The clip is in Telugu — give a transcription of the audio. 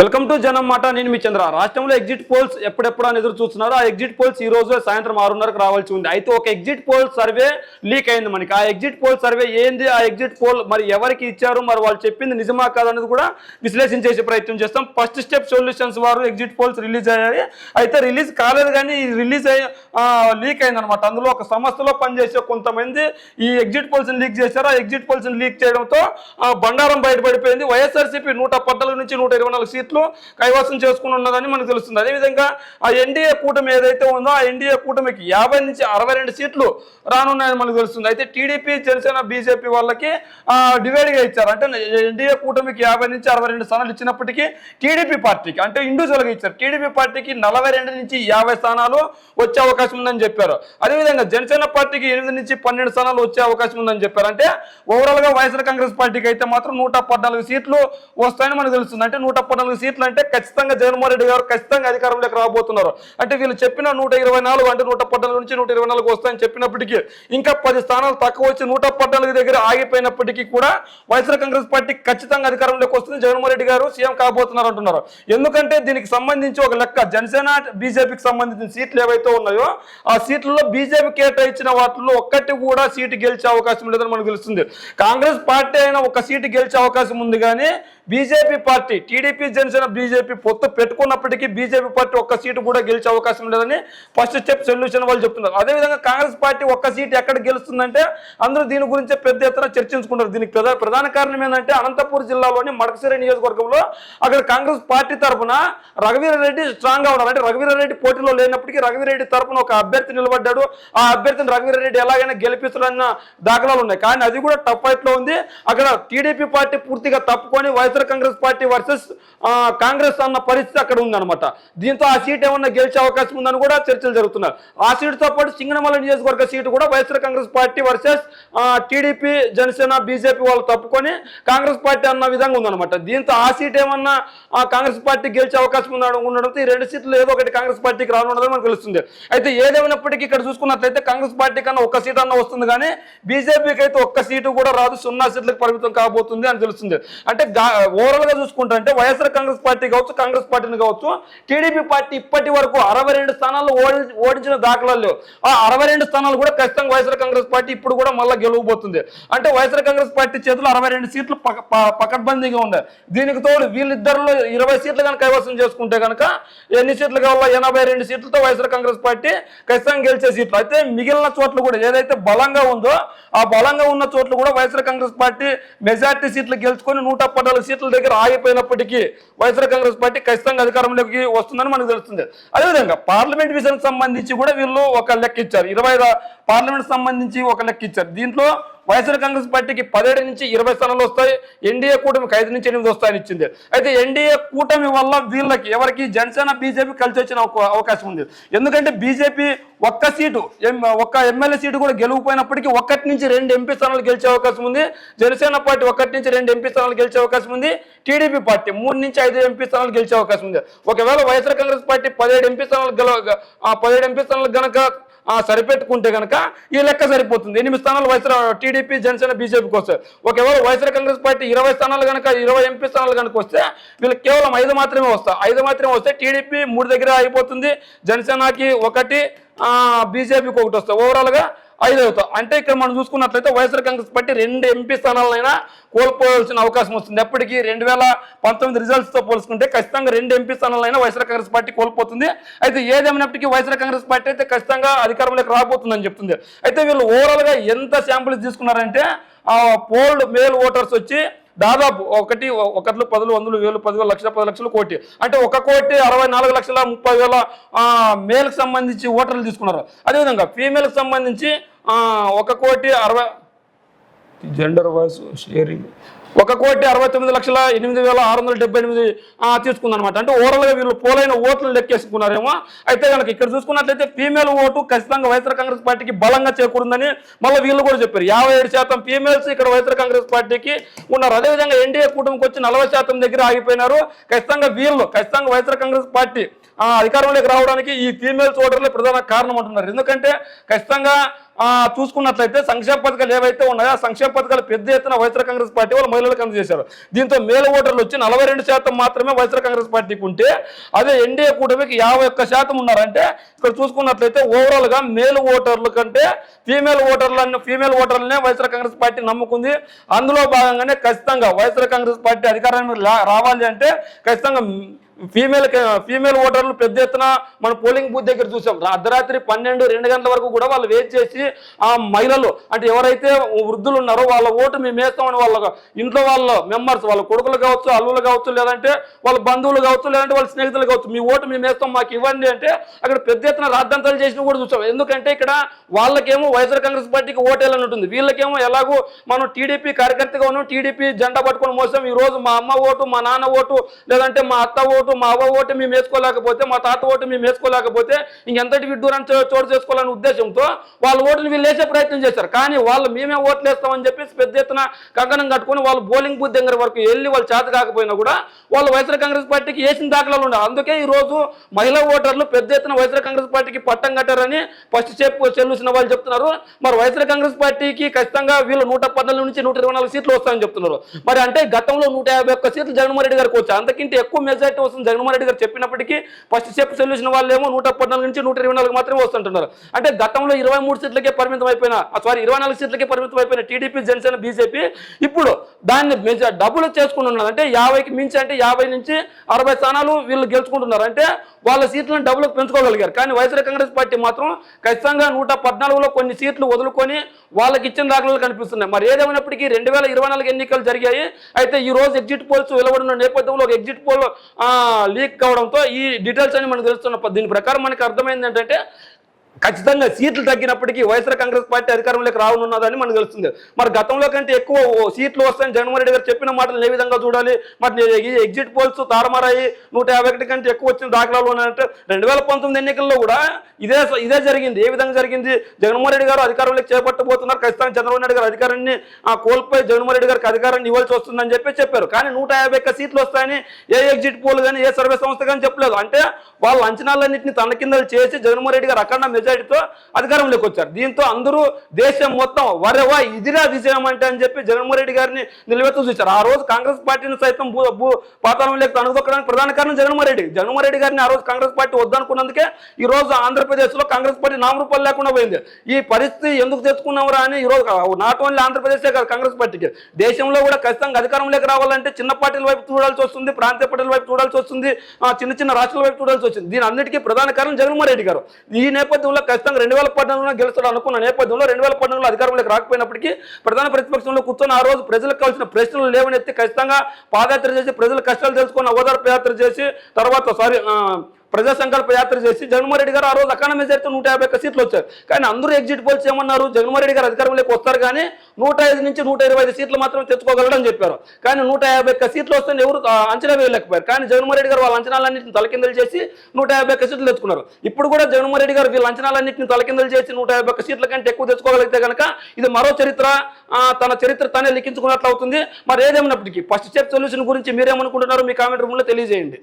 వెల్కమ్ టు జనం మాట నేను మీ చంద్ర. రాష్ట్రంలో ఎగ్జిట్ పోల్స్ ఎప్పుడెప్పుడు అని ఎదురు చూస్తున్నారు? ఆ ఎగ్జిట్ పోల్స్ ఈ రోజు సాయంత్రం ఆరున్నరకు రావాల్సి ఉంది. అయితే ఒక ఎగ్జిట్ పోల్ సర్వే లీక్ అయింది మనకి. ఆ ఎగ్జిట్ పోల్ సర్వే ఏంది? ఆ ఎగ్జిట్ పోల్ మరి ఎవరికి ఇచ్చారు? మరి వాళ్ళు చెప్పింది నిజమా కాదనేది కూడా విశ్లేషించేసే ప్రయత్నం చేస్తాం. ఫస్ట్ స్టెప్ సొల్యూషన్స్ వారు ఎగ్జిట్ పోల్స్ రిలీజ్ అయ్యాయి. అయితే రిలీజ్ కాలేదు కానీ రిలీజ్ అయ్యి లీక్ అయింది అనమాట అందులో ఒక సంస్థలో పనిచేసే కొంతమంది ఈ ఎగ్జిట్ పోల్స్ లీక్ చేశారు. ఆ ఎగ్జిట్ పోల్స్ని లీక్ చేయడంతో బండారం బయటపడిపోయింది. వైఎస్ఆర్సీపీ నూట పద్నాలుగు నుంచి నూట ఇరవై నాలుగు సీట్లు కైవసం చేసుకుని ఉన్నదని మనకు తెలుస్తుంది. అదేవిధంగా ఆ ఎన్డీఏ కూటమి ఏదైతే ఉందో ఆ ఎన్డీఏ కూటమికి యాభై నుంచి అరవై రెండు సీట్లు రానున్నాయని మనకు తెలుస్తుంది. అయితే టీడీపీ జనసేన బీజేపీ వాళ్ళకి డివైడ్గా ఇచ్చారు. అంటే ఎన్డీఏ కూటమికి యాభై నుంచి అరవై రెండు స్థానాలు ఇచ్చినప్పటికీ టీడీపీ పార్టీకి అంటే ఇండివిజువల్గా ఇచ్చారు. టీడీపీ పార్టీకి నలభై రెండు నుంచి యాభై స్థానాలు వచ్చే అవకాశం ఉందని చెప్పారు. అదేవిధంగా జనసేన పార్టీకి ఎనిమిది నుంచి పన్నెండు స్థానాలు వచ్చే అవకాశం ఉందని చెప్పారు. అంటే ఓవరాల్గా వైఎస్ఆర్ కాంగ్రెస్ పార్టీకి అయితే మాత్రం నూట పద్నాలుగు సీట్లు వస్తాయని మనకు తెలుస్తుంది. అంటే నూట నాలుగు సీట్లు అంటే ఖచ్చితంగా జగన్మోహన్ రెడ్డి గారు ఖచ్చితంగా అధికారంలోకి రాబోతున్నారు. అంటే వీళ్ళు చెప్పిన నూట ఇరవై నాలుగు అంటే నూట పద్నాలుగు నుంచి నూట ఇరవై నాలుగు వస్తాయని చెప్పినప్పటికీ ఇంకా పది స్థానాలు తక్కువ వచ్చి నూట పద్నాలుగు దగ్గర ఆగిపోయినప్పటికీ కూడా వైఎస్ఆర్ కాంగ్రెస్ పార్టీ ఖచ్చితంగా అధికారంలోకి వస్తుంది. జగన్మోహన్ రెడ్డి గారు సీఎం కాబోతున్నారు అంటున్నారు. ఎందుకంటే దీనికి సంబంధించి ఒక లెక్క జనసేన బీజేపీకి సంబంధించిన సీట్లు ఏవైతే ఉన్నాయో ఆ సీట్లలో బీజేపీ కేటాయించిన వాటిలో ఒక్కటి కూడా సీటు గెలిచే అవకాశం లేదని మనకు తెలుస్తుంది. కాంగ్రెస్ పార్టీ అయినా ఒక సీటు గెలిచే అవకాశం ఉంది కానీ BJP party TDP Janasena BJP పొత్తు పెట్టుకున్నప్పటికీ బీజేపీ పార్టీ ఒక్క సీటు కూడా గెలిచే అవకాశం లేదని ఫస్ట్ స్టెప్ సొల్యూషన్ వాళ్ళు చెప్తున్నారు. అదేవిధంగా కాంగ్రెస్ పార్టీ ఒక్క సీటు ఎక్కడ గెలుస్తుందంటే అందరూ దీని గురించి పెద్ద ఎత్తున చర్చించుకుంటారు. దీనికి ప్రధాన కారణం ఏంటంటే అనంతపూర్ జిల్లాలోని మడకసిరి నియోజకవర్గంలో అక్కడ కాంగ్రెస్ పార్టీ తరఫున రఘువీరారెడ్డి స్ట్రాంగ్గా ఉన్నారు. అంటే రఘువీరారెడ్డి పోటీలో లేనప్పటికీ రఘువీరెడ్డి తరఫున ఒక అభ్యర్థి నిలబడ్డాడు. ఆ అభ్యర్థిని రఘువీరారెడ్డి ఎలాగైనా గెలిపిస్తారన్న దాఖలాలు ఉన్నాయి. కానీ అది కూడా టఫ్ ఫైట్లో ఉంది. అక్కడ టీడీపీ పార్టీ పూర్తిగా తప్పుకొని YSR Congress party versus Congress అన్న పరిస్థితి అక్కడ ఉందన్నమాట. దీంతో ఆ సీట్ ఏమన్నా గెలిచే అవకాశం ఉందని కూడా చర్చలు జరుగుతున్నాయి ఆ సీటుతో పాటు సింగనమల నియోజకవర్గ సీటు కూడా YSR Congress party versus TDP Janasena BJP వాళ్ళు తప్పుకొని కాంగ్రెస్ పార్టీ అన్న విధంగా ఉందన్నమాట. దీంతో ఆ సీట్ ఏమన్నా కాంగ్రెస్ పార్టీ గెలిచే అవకాశం ఉందని ఉండడంతో ఈ రెండు సీట్లు ఏదో ఒకటి కాంగ్రెస్ పార్టీకి రానున్నదని మనకు తెలుస్తుంది. అయితే ఏదేమైనప్పటికీ ఇక్కడ చూసుకున్నట్లయితే కాంగ్రెస్ పార్టీ కన్నా ఒక్క సీట్ అన్న వస్తుంది కానీ బీజేపీకి అయితే ఒక్క సీటు కూడా రాదు. సున్నా సీట్లకు పరిమితం కాబోతుంది అని తెలుస్తుంది. అంటే ఓవరాల్గా చూసుకుంటే అంటే వైఎస్ఆర్ కాంగ్రెస్ పార్టీ కావచ్చు కాంగ్రెస్ పార్టీని కావచ్చు టీడీపీ పార్టీ ఇప్పటి వరకు అరవై రెండు స్థానాలు ఓడించిన దాఖలాలు ఆ అరవై రెండు స్థానాలు కూడా ఖచ్చితంగా వైఎస్ఆర్ కాంగ్రెస్ పార్టీ ఇప్పుడు కూడా మళ్ళీ గెలవబోతుంది. అంటే వైఎస్ఆర్ కాంగ్రెస్ పార్టీ చేతిలో అరవై రెండు సీట్లు పకడ్బందీగా ఉన్నాయి. దీనికి తోడు వీళ్ళిద్దరిలో ఇరవై సీట్లు కనుక కైవసం చేసుకుంటే కనుక ఎన్ని సీట్లు కావాలో ఎనభై రెండు సీట్లతో వైఎస్ఆర్ కాంగ్రెస్ పార్టీ ఖచ్చితంగా గెలిచే సీట్లు. అయితే మిగిలిన చోట్ల కూడా ఏదైతే బలంగా ఉందో ఆ బలంగా ఉన్న చోట్ల కూడా వైఎస్ఆర్ కాంగ్రెస్ పార్టీ మెజార్టీ సీట్లు గెలుచుకొని నూట పద్నాలుగు సీట్ల దగ్గర ఆగిపోయినప్పటికీ వైఎస్ఆర్ కాంగ్రెస్ పార్టీ ఖచ్చితంగా అధికారంలోకి వస్తుందని మనకు తెలుస్తుంది. అదేవిధంగా పార్లమెంట్ విషయానికి సంబంధించి కూడా వీళ్ళు ఒక లెక్క ఇచ్చారు. ఇరవై పార్లమెంట్ సంబంధించి ఒక లెక్క ఇచ్చారు. దీంట్లో వైఎస్ఆర్ కాంగ్రెస్ పార్టీకి పదిహేడు నుంచి ఇరవై స్థానాలు వస్తాయి. ఎన్డీఏ కూటమికి ఐదు నుంచి ఎనిమిది వస్తాయని ఇచ్చింది. అయితే ఎన్డీఏ కూటమి వల్ల వీళ్ళకి ఎవరికి జనసేన బీజేపీ కలిసి వచ్చిన అవకాశం ఉంది. ఎందుకంటే బీజేపీ ఒక్క సీటు ఎం- ఒక్క ఎమ్మెల్యే సీటు కూడా గెలువపోయినప్పటికీ ఒకటి నుంచి రెండు ఎంపీ స్థానాలు గెలిచే అవకాశం ఉంది. జనసేన పార్టీ ఒకటి నుంచి రెండు ఎంపీ స్థానాలు గెలిచే అవకాశం ఉంది. టీడీపీ పార్టీ మూడు నుంచి ఐదు ఎంపీ స్థానాలు గెలిచే అవకాశం ఉంది. ఒకవేళ వైఎస్ఆర్ కాంగ్రెస్ పార్టీ పదిహేడు ఎంపీ స్థానాలు గెల పదిహేడు ఎంపీ స్థానాలు గనక సరిపెట్టుకుంటే కనుక ఈ లెక్క సరిపోతుంది. ఎనిమిది స్థానాలు వైఎస్ఆర్ టీడీపీ జనసేన బీజేపీకి వస్తాయి ఒకవేళ వైఎస్ఆర్ కాంగ్రెస్ పార్టీ ఇరవై స్థానాలు కనుక ఇరవై ఎంపీ స్థానాలు కనుక వస్తే వీళ్ళకి కేవలం ఐదు మాత్రమే వస్తాయి ఐదు మాత్రమే వస్తే టీడీపీ మూడు దగ్గర అయిపోతుంది జనసేనకి ఒకటి బీజేపీకి ఒకటి వస్తాయి ఓవరాల్గా ఐదవతో. అంటే ఇక్కడ మనం చూసుకున్నట్లయితే వైఎస్ఆర్ కాంగ్రెస్ పార్టీ రెండు ఎంపీ స్థానాలైనా కోల్పోవాల్సిన అవకాశం వస్తుంది. ఎప్పటికీ రెండు వేల పంతొమ్మిది రిజల్ట్స్తో పోల్చుకుంటే ఖచ్చితంగా రెండు ఎంపీ స్థానాలైనా వైఎస్ఆర్ కాంగ్రెస్ పార్టీ కోల్పోతుంది. అయితే ఏదేమైనప్పటికీ వైఎస్ఆర్ కాంగ్రెస్ పార్టీ అయితే ఖచ్చితంగా అధికారంలోకి రాబోతుందని చెప్తుంది. అయితే వీళ్ళు ఓవరాల్గా ఎంత శాంపుల్స్ తీసుకున్నారంటే ఆ పోల్డ్ మేల్ ఓటర్స్ వచ్చి దాదాపు ఒకటి ఒకట్లు పదులు వందలు వేలు పదివేలు లక్షల పది లక్షలు కోటి. అంటే ఒక కోటి అరవై నాలుగు లక్షల ముప్పై వేల మేల్కి సంబంధించి ఓటర్లు తీసుకున్నారు. అదేవిధంగా ఫీమేల్కి సంబంధించి ఒక కోటి అరవై జెండర్ వైస్ షేరింగ్. ఒక కోటి అరవై తొమ్మిది లక్షల ఎనిమిది వేల ఆరు వందల డెబ్బై ఎనిమిది తీసుకుందనమాట అంటే ఓవరాల్గా వీళ్ళు పోలైన ఓట్లు లెక్కేసుకున్నారేమో. అయితే కనుక ఇక్కడ చూసుకున్నట్లయితే ఫీమేల్ ఓటు ఖచ్చితంగా వైఎస్ఆర్ కాంగ్రెస్ పార్టీకి బలంగా చేకూరుందని మళ్ళీ వీళ్ళు కూడా చెప్పారు. యాభై ఏడు శాతం ఫీమేల్స్ ఇక్కడ వైఎస్ఆర్ కాంగ్రెస్ పార్టీకి ఉన్నారు. అదేవిధంగా ఎన్డీఏ కూటమికి వచ్చి నలభై శాతం దగ్గర ఆగిపోయినారు. ఖచ్చితంగా వీళ్ళు ఖచ్చితంగా వైఎస్ఆర్ కాంగ్రెస్ పార్టీ ఆ, అధికారంలోకి రావడానికి ఈ ఫీమేల్స్ ఓటర్లే ప్రధాన కారణం అంటున్నారు. ఎందుకంటే ఖచ్చితంగా చూసుకున్నట్లయితే సంక్షేమ పథకాలు ఏవైతే ఉన్నాయో ఆ సంక్షేమ పథకాలు పెద్ద ఎత్తున వైఎస్ఆర్ కాంగ్రెస్ పార్టీ వాళ్ళు మహిళలకు అందజేశారు. దీంతో మేలు ఓటర్లు వచ్చి నలభై రెండు శాతం మాత్రమే వైఎస్ఆర్ కాంగ్రెస్ పార్టీకి ఉంటే అదే ఎన్డీఏ కూటమికి యాభై ఒక్క శాతం ఉన్నారంటే ఇక్కడ చూసుకున్నట్లయితే ఓవరాల్గా మేల్ మేలు ఓటర్ల కంటే ఫీమేల్ ఓటర్లను ఫీమేల్ ఓటర్లనే వైఎస్ఆర్ కాంగ్రెస్ పార్టీ నమ్ముకుంది. అందులో భాగంగానే ఖచ్చితంగా వైఎస్ఆర్ కాంగ్రెస్ పార్టీ అధికారానికి రావాలి అంటే ఖచ్చితంగా ఫీమేల్ ఫీమేల్ ఓటర్లు పెద్ద ఎత్తున మన పోలింగ్ బూత్ దగ్గర చూసాం. అర్ధరాత్రి పన్నెండు రెండు గంటల వరకు కూడా వాళ్ళు వెయిట్ చేసి ఆ మహిళలు అంటే ఎవరైతే వృద్ధులు ఉన్నారో వాళ్ళ ఓటు మేము వేస్తామని వాళ్ళ ఇంట్లో వాళ్ళ మెంబర్స్ వాళ్ళ కొడుకులు కావచ్చు అల్లులు కావచ్చు లేదంటే వాళ్ళ బంధువులు కావచ్చు లేదంటే వాళ్ళ స్నేహితులు కావచ్చు మీ ఓటు మేము వేస్తాం మాకు ఇవ్వండి అంటే అక్కడ పెద్ద ఎత్తున రాద్ధాంతాలు చేసినా కూడా చూసాం. ఎందుకంటే ఇక్కడ వాళ్ళకేమో వైఎస్ఆర్ కాంగ్రెస్ పార్టీకి ఓటేయాలని ఉంటుంది వీళ్ళకేమో ఎలాగో మనం టీడీపీ కార్యకర్తగా ఉన్నాం టీడీపీ జెండా పట్టుకొని మోసాం. ఈ రోజు మా అమ్మ ఓటు మా నాన్న ఓటు లేదంటే మా అత్త ఓటు మా అవ్వ ఓటు మేము వేసుకోలేకపోతే మా తాత ఓటు మేము వేసుకోలేకపోతే ఇంకెంతటి విడ్డూరాన్ని చోటు చేసుకోవాలనే ఉద్దేశంతో వాళ్ళ ఓటుని వీళ్ళు వేసే ప్రయత్నం చేశారు. కానీ వాళ్ళు మేమే ఓట్లు వేస్తామని చెప్పేసి పెద్ద ఎత్తున కంకణం కట్టుకొని వాళ్ళు బౌలింగ్ బూత్ దగ్గర వరకు వెళ్ళి వాళ్ళు చేత కాకపోయినా కూడా వాళ్ళు వైఎస్ఆర్ కాంగ్రెస్ పార్టీకి వేసిన దాఖలాలు ఉండవు అందుకే ఈ రోజు మహిళా ఓటర్లు పెద్ద ఎత్తున వైఎస్ఆర్ కాంగ్రెస్ పార్టీకి పట్టం కట్టారని ఫస్ట్ చెప్పు చెల్లుసిన వాళ్ళు చెప్తున్నారు. మరి వైఎస్ఆర్ కాంగ్రెస్ పార్టీకి ఖచ్చితంగా వీళ్ళు నూట పద్నాలుగు నుంచి నూట ఇరవై నాలుగు సీట్లు వస్తాయని చెప్తున్నారు. మరి అంటే గతంలో నూట యాభై ఒక్క సీట్లు జగన్మోహన్ రెడ్డి గారికి వచ్చాయి. అంతకంటే ఎక్కువ మెజార్టీ వస్తుంది జగన్మోహన్ రెడ్డి గారు చెప్పినప్పటికీ ఫస్ట్ స్టెప్ సొల్యూషన్ వాళ్ళేమో నూట పద్నాలుగు నుంచి నూట ఇరవై నాలుగు మాత్రమే వస్తుంటున్నారు. అంటే గతంలో ఇరవై మూడు సీట్లకే పరిమితం అయిపోయిన సారీ ఇరవై నాలుగు సీట్లకే పరిమితం అయిపోయిన టీడీపీ జనసేన బీజేపీ ఇప్పుడు దాన్ని డబ్బులు డబుల్ చేసుకుని ఉన్నారు. అంటే యాభైకి మించి అంటే యాభై నుంచి అరవై స్థానాలు వీళ్ళు గెలుచుకుంటున్నారు. అంటే వాళ్ళ సీట్లను డబుల్ పెంచుకోగలిగారు. కానీ వైఎస్ఆర్ కాంగ్రెస్ పార్టీ మాత్రం ఖచ్చితంగా నూట పద్నాలుగులో కొన్ని సీట్లు వదులుకొని వాళ్ళకి ఇచ్చిన దాఖలాలు కనిపిస్తున్నాయి. మరి ఏదేమైనప్పటికీ రెండు వేల ఇరవై నాలుగు ఎన్నికలు జరిగాయి. అయితే ఈ రోజు ఎగ్జిట్ పోల్స్ వెలువడిన నేపథ్యంలో ఒక ఎగ్జిట్ పోల్ లీక్ కావడంతో ఈ డీటెయిల్స్ అని మనకు తెలుస్తున్న దీని ప్రకారం మనకి అర్థమైంది ఏంటంటే ఖచ్చితంగా సీట్లు తగ్గినప్పటికీ వైఎస్ఆర్ కాంగ్రెస్ పార్టీ అధికారంలోకి రానున్నదని మనకు తెలుస్తుంది. మరి గతంలో కంటే ఎక్కువ సీట్లు వస్తాయని జగన్మోహన్ రెడ్డి గారు చెప్పిన మాటలు ఏ విధంగా చూడాలి? మరి ఈ ఎగ్జిట్ పోల్స్ తారుమారాయి నూట యాభై ఒకటి కంటే ఎక్కువ వచ్చిన దాఖలాలు ఉన్నాయంటే రెండు వేల పంతొమ్మిది ఎన్నికల్లో కూడా ఇదే ఇదే జరిగింది. ఏ విధంగా జరిగింది? జగన్మోహన్ రెడ్డి గారు అధికారంలోకి చేపట్టబోతున్నారు. ఖచ్చితంగా చంద్రబాబు నాయుడు గారు అధికారాన్ని ఆ, కోల్పోయి జగన్మోహన్ రెడ్డి గారికి అధికారాన్ని ఇవ్వాల్సి వస్తుందని చెప్పి చెప్పారు. కానీ నూట యాభై ఒక్క సీట్లు వస్తాయని ఏ ఎగ్జిట్ పోల్ కానీ ఏ సర్వే సంస్థ కానీ చెప్పలేదు. అంటే వాళ్ళ అంచనాలన్నింటినీ తన కింద చేసి జగన్మోహన్ రెడ్డి గారు అఖండ మెజారిటీతో అధికారంలోకి వచ్చారు. దీంతో అందరూ దేశం మొత్తం వరవా ఇదిరా విజయం అంటే అని చెప్పి జగన్మోహన్ రెడ్డి గారిని నిలబెత్తు చూశారు. ఆ రోజు కాంగ్రెస్ పార్టీని సైతం భూ భూ పాతాళంలోకి అణుగొక్కడానికి ప్రధాన కారణం జగన్మోహన్ రెడ్డి. జగన్మోహన్ రెడ్డి గారిని ఆ రోజు కాంగ్రెస్ పార్టీ వద్దనుకున్నందుకే ఈ రోజు ఆంధ్రప్రదేశ్లో కాంగ్రెస్ పార్టీ నామరూపాలు లేకుండా పోయింది. ఈ పరిస్థితి ఎందుకు తెచ్చుకున్నావురా అని ఈ రోజు నాట్ ఓన్లీ ఆంధ్రప్రదేశే కాదు కాంగ్రెస్ పార్టీకి. దేశంలో కూడా ఖచ్చితంగా అధికారంలోకి రావాలంటే చిన్న పార్టీల వైపు చూడాల్సి వస్తుంది ప్రాంతీయ పార్టీల వైపు చూడాల్సి వస్తుంది చిన్న చిన్న రాష్ట్రాల వైపు చూడాల్సి వచ్చింది. దీని అన్నిటికీ ప్రధాన కారణం జగన్మోహన్ రెడ్డి గారు. ఈ నేపథ్యంలో ఖచ్చితంగా రెండు వేల పద్నాలుగులో గెలుస్తాడు అనుకున్న నేపథ్యంలో రెండు వేల పద్నాలుగులో అధికారంలోకి రాకపోయినప్పటికీ ప్రధాన ప్రతిపక్షంలో కూర్చొని ఆ రోజు ప్రజలకు కావాల్సిన ప్రశ్నలు లేవనెత్తి ఖచ్చితంగా పాదయాత్ర చేసి ప్రజల కష్టాలు తెలుసుకున్న ఓదార్పు యాత్ర చేసి తర్వాత సారీ ప్రజా సంకల్ప యాత్ర చేసి జగన్మోహన్ రెడ్డి గారు ఆ రోజు అకాన మెజార్టీ నూట యాభై ఒక్క సీట్లు వచ్చారు. కానీ అందరూ ఎగ్జిట్ పోల్స్ ఏమన్నారు? జగన్మోహన్ రెడ్డి గారు అధికారంలోకి వస్తారు కానీ నూట ఐదు నుంచి నూట ఇరవై ఐదు సీట్లు మాత్రం తెచ్చుకోగలడని చెప్పారు. కానీ నూట యాభై ఒక్క సీట్లు వస్తే ఎవరు అంచనా వేయలేకపోయారు. కానీ జగన్మోహన్ రెడ్డి గారు వాళ్ళ అంచనాలన్నింటిని తలకిందలు చేసి నూట యాభై ఒక్క సీట్లు తెచ్చుకున్నారు. ఇప్పుడు కూడా జగన్మోహన్ రెడ్డి గారు వీళ్ళ అంచనాలన్నింటిని తలకిందలు చేసి నూట యాభై ఒక్క సీట్ల కంటే ఎక్కువ తెచ్చుకోగలిగితే కనుక ఇది మరో చరిత్ర తన చరిత్ర తనే లిఖించుకున్నట్లు అవుతుంది. మరి ఏదేమైనప్పటికీ ఫస్ట్ స్టెప్ సొల్యూషన్ గురించి మీరేమనుకుంటున్నారో మీ కామెంట్ రూమ్లో తెలియజేయండి.